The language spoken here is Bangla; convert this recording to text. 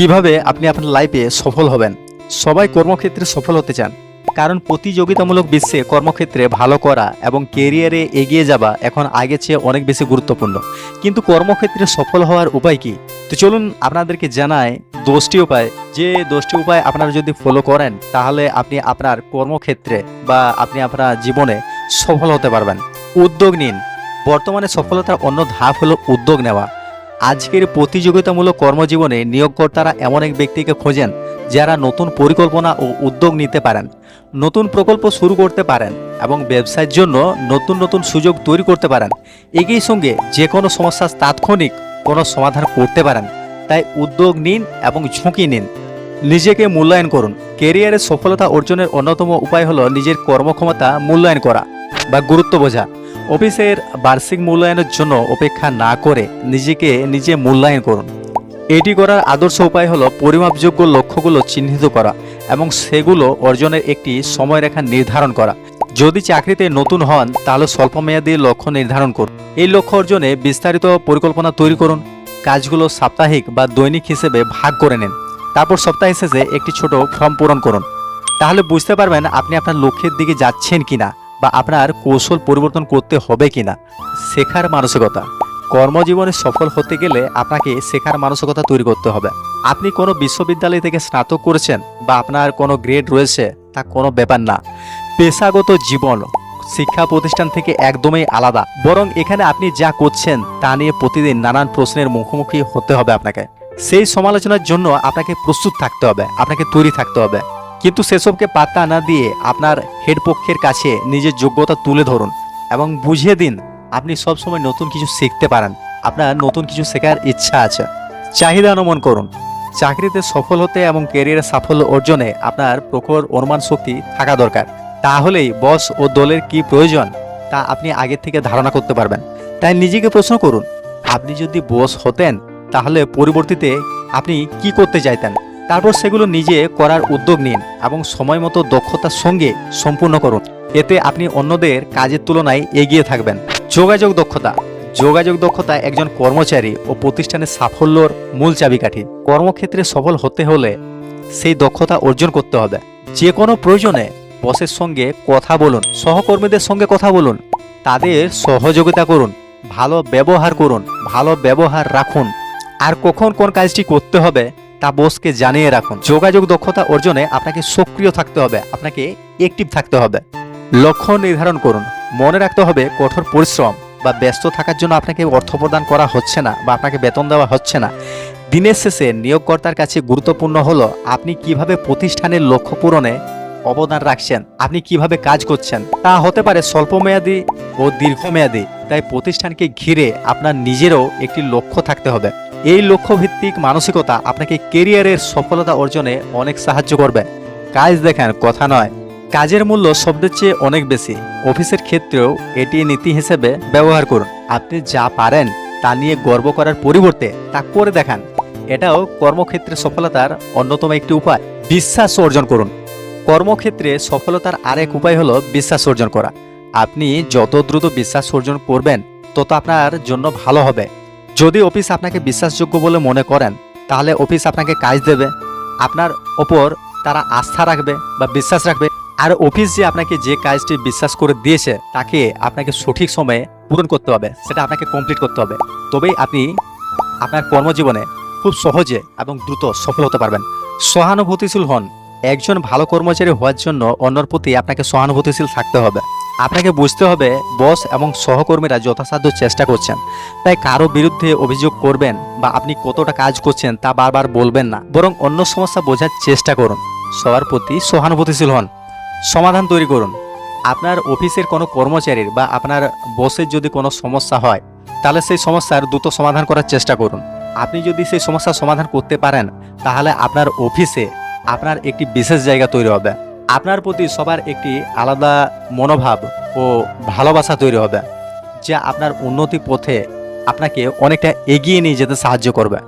কীভাবে আপনি আপনার লাইফে সফল হবেন? সবাই কর্মক্ষেত্রে সফল হতে চান। কারণ প্রতিযোগিতামূলক বিশ্বে কর্মক্ষেত্রে ভালো করা এবং কেরিয়ারে এগিয়ে যাওয়া এখন আগে চেয়ে অনেক বেশি গুরুত্বপূর্ণ। কিন্তু কর্মক্ষেত্রে সফল হওয়ার উপায় কি? তো চলুন আপনাদেরকে জানায় দশটি উপায়। যে দশটি উপায় আপনারা যদি ফলো করেন, তাহলে আপনি আপনার কর্মক্ষেত্রে বা আপনি আপনার জীবনে সফল হতে পারবেন। উদ্যোগ নিন। বর্তমানে সফলতার অন্য ধাপ হলো উদ্যোগ নেওয়া। আজকের প্রতিযোগিতামূলক কর্মজীবনে নিয়োগকর্তারা এমন এক ব্যক্তিকে খোঁজেন যারা নতুন পরিকল্পনা ও উদ্যোগ নিতে পারেন, নতুন প্রকল্প শুরু করতে পারেন এবং ব্যবসার জন্য নতুন নতুন সুযোগ তৈরি করতে পারেন। একই সঙ্গে যে কোনো সমস্যার তাৎক্ষণিক কোনো সমাধান করতে পারেন। তাই উদ্যোগ নিন এবং ঝুঁকি নিন। নিজেকে মূল্যায়ন করুন। কেরিয়ারে সফলতা অর্জনের অন্যতম উপায় হলো নিজের কর্মক্ষমতা মূল্যায়ন করা বা গুরুত্ব বোঝা। অফিসের বার্ষিক মূল্যায়নের জন্য অপেক্ষা না করে নিজেকে নিজে মূল্যায়ন করুন। এটি করার আদর্শ উপায় হলো পরিমাপযোগ্য লক্ষ্যগুলো চিহ্নিত করা এবং সেগুলো অর্জনের একটি সময়রেখা নির্ধারণ করা। যদি চাকরিতে নতুন হন, তাহলে স্বল্পমেয়াদী লক্ষ্য নির্ধারণ করুন। এই লক্ষ্য অর্জনে বিস্তারিত পরিকল্পনা তৈরি করুন। কাজগুলো সাপ্তাহিক বা দৈনিক হিসেবে ভাগ করে নিন। তারপর সপ্তাহ শেষে একটি ছোট ফর্ম পূরণ করুন। তাহলে বুঝতে পারবেন আপনি আপনার লক্ষ্যের দিকে যাচ্ছেন কিনা। বা আপনার কৌশল পরিবর্তন করতে হবে কিনা, শেখার মানসিকতা। কর্মজীবনে সফল হতে গেলে আপনাকে শেখার মানসিকতা তৈরি করতে হবে। আপনি কোনো বিশ্ববিদ্যালয় থেকে স্নাতক করেছেন বা আপনার কোনো গ্রেড রয়েছে, তা কোনো ব্যাপার না। পেশাগত জীবন, শিক্ষা প্রতিষ্ঠান থেকে একদমই আলাদা। বরং এখানে আপনি যা করছেন, তা নিয়ে প্রতিদিন নানান প্রশ্নের মুখোমুখি হতে হবে আপনাকে। সেই সমালোচনার জন্য আপনাকে প্রস্তুত থাকতে হবে, আপনাকে তৈরি থাকতে হবে। কিন্তু সেসবকে পাত্তা না দিয়ে আপনার হেড পক্ষের কাছে নিজের যোগ্যতা তুলে ধরুন এবং বুঝিয়ে দিন, আপনি সবসময় নতুন কিছু শিখতে পারেন। আপনার নতুন কিছু শেখার ইচ্ছা আছে। চাহিদা অনুমান করুন। চাকরিতে সফল হতে এবং ক্যারিয়ারে সাফল্য অর্জনে আপনার প্রখর অনুমান শক্তি থাকা দরকার। তাহলেই বস ও দলের কি প্রয়োজন, তা আপনি আগে থেকে ধারণা করতে পারবেন। তাই নিজেকে প্রশ্ন করুন, আপনি যদি বস হতেন, তাহলে পরিবর্তিতে আপনি কি করতে চাইতেন? তারপর সেগুলো নিজে করার উদ্যোগ নিন এবং সময় মতো দক্ষতার সঙ্গে সম্পূর্ণ করুন। এতে আপনি অন্যদের কাজের তুলনায় এগিয়ে থাকবেন। যোগাযোগ দক্ষতা। যোগাযোগ দক্ষতা একজন কর্মচারী ও প্রতিষ্ঠানের সাফল্যর মূল চাবিকাঠি। কর্মক্ষেত্রে সফল হতে হলে সেই দক্ষতা অর্জন করতে হবে। যে কোনো প্রয়োজনে বসের সঙ্গে কথা বলুন, সহকর্মীদের সঙ্গে কথা বলুন, তাদের সহযোগিতা করুন, ভালো ব্যবহার করুন, ভালো ব্যবহার রাখুন। আর কখন কোন কাজটি করতে হবে তা বসকে জানিয়ে রাখুন। যোগাযোগ দক্ষতা অর্জনে আপনাকে সক্রিয় থাকতে হবে, আপনাকে অ্যাক্টিভ থাকতে হবে। লক্ষ্য নির্ধারণ করুন। মনে রাখতে হবে কঠোর পরিশ্রম বা ব্যস্ত থাকার জন্য আপনাকে অর্থ প্রদান করা হচ্ছে না বা আপনাকে বেতন দেওয়া হচ্ছে না। দিনের শেষে নিয়োগকর্তার কাছে গুরুত্বপূর্ণ হলো, আপনি কীভাবে প্রতিষ্ঠানের লক্ষ্য পূরণে অবদান রাখছেন, আপনি কীভাবে কাজ করছেন। তা হতে পারে স্বল্পমেয়াদী ও দীর্ঘমেয়াদী। তাই প্রতিষ্ঠানকে ঘিরে আপনার নিজেরও একটি লক্ষ্য থাকতে হবে। এই লক্ষ্য ভিত্তিক মানসিকতা আপনাকে কেরিয়ারের সফলতা অর্জনে অনেক সাহায্য করবে। কাজ দেখেন, কথা নয়। কাজের মূল্য শব্দের চেয়ে অনেক বেশি। অফিসের ক্ষেত্রেও এটি নীতি হিসেবে ব্যবহার করুন। আপনি যা পারেন তা নিয়ে গর্ব করার পরিবর্তে তা করে দেখান। এটাও কর্মক্ষেত্রে সফলতার অন্যতম একটি উপায়। বিশ্বাস অর্জন করুন। কর্মক্ষেত্রে সফলতার আরেক উপায় হলো বিশ্বাস অর্জন করা। আপনি যত দ্রুত বিশ্বাস অর্জন করবেন, তত আপনার জন্য ভালো হবে। যদি অফিস আপনাকে বিশ্বাসযোগ্য বলে মনে করেন, তাহলে অফিস আপনাকে কাজ দেবে। আপনার ওপর তারা আস্থা রাখবে বা বিশ্বাস রাখবে। আর অফিস যে আপনাকে যে কাজটি বিশ্বাস করে দিয়েছে, তাকে আপনাকে সঠিক সময়ে পূরণ করতে হবে, সেটা আপনাকে কমপ্লিট করতে হবে। তবেই আপনি আপনার কর্মজীবনে খুব সহজে এবং দ্রুত সফল হতে পারবেন। সহানুভূতিশীল হন। একজন ভালো কর্মচারী হওয়ার জন্য অন্যর প্রতি আপনাকে সহানুভূতিশীল থাকতে হবে। আপনাকে বুঝতে হবে বস এবং সহকর্মীরা যথাসাধ্য চেষ্টা করছেন। তাই কারও বিরুদ্ধে অভিযোগ করবেন বা আপনি কতটা কাজ করছেন তা বারবার বলবেন না। বরং অন্য সমস্যা বোঝার চেষ্টা করুন। সবার প্রতি সহানুভূতিশীল হন। সমাধান তৈরি করুন। আপনার অফিসের কোনো কর্মচারীর বা আপনার বসের যদি কোনো সমস্যা হয়, তাহলে সেই সমস্যার দ্রুত সমাধান করার চেষ্টা করুন। আপনি যদি সেই সমস্যার সমাধান করতে পারেন, তাহলে আপনার অফিসে আপনার একটি বিশেষ জায়গা তৈরি হবে। আপনার প্রতি সবার একটি আলাদা মনোভাব ও ভালোবাসা তৈরি হবে, যা আপনার উন্নতি পথে আপনাকে অনেকটা এগিয়ে নিয়ে যেতে সাহায্য করবে।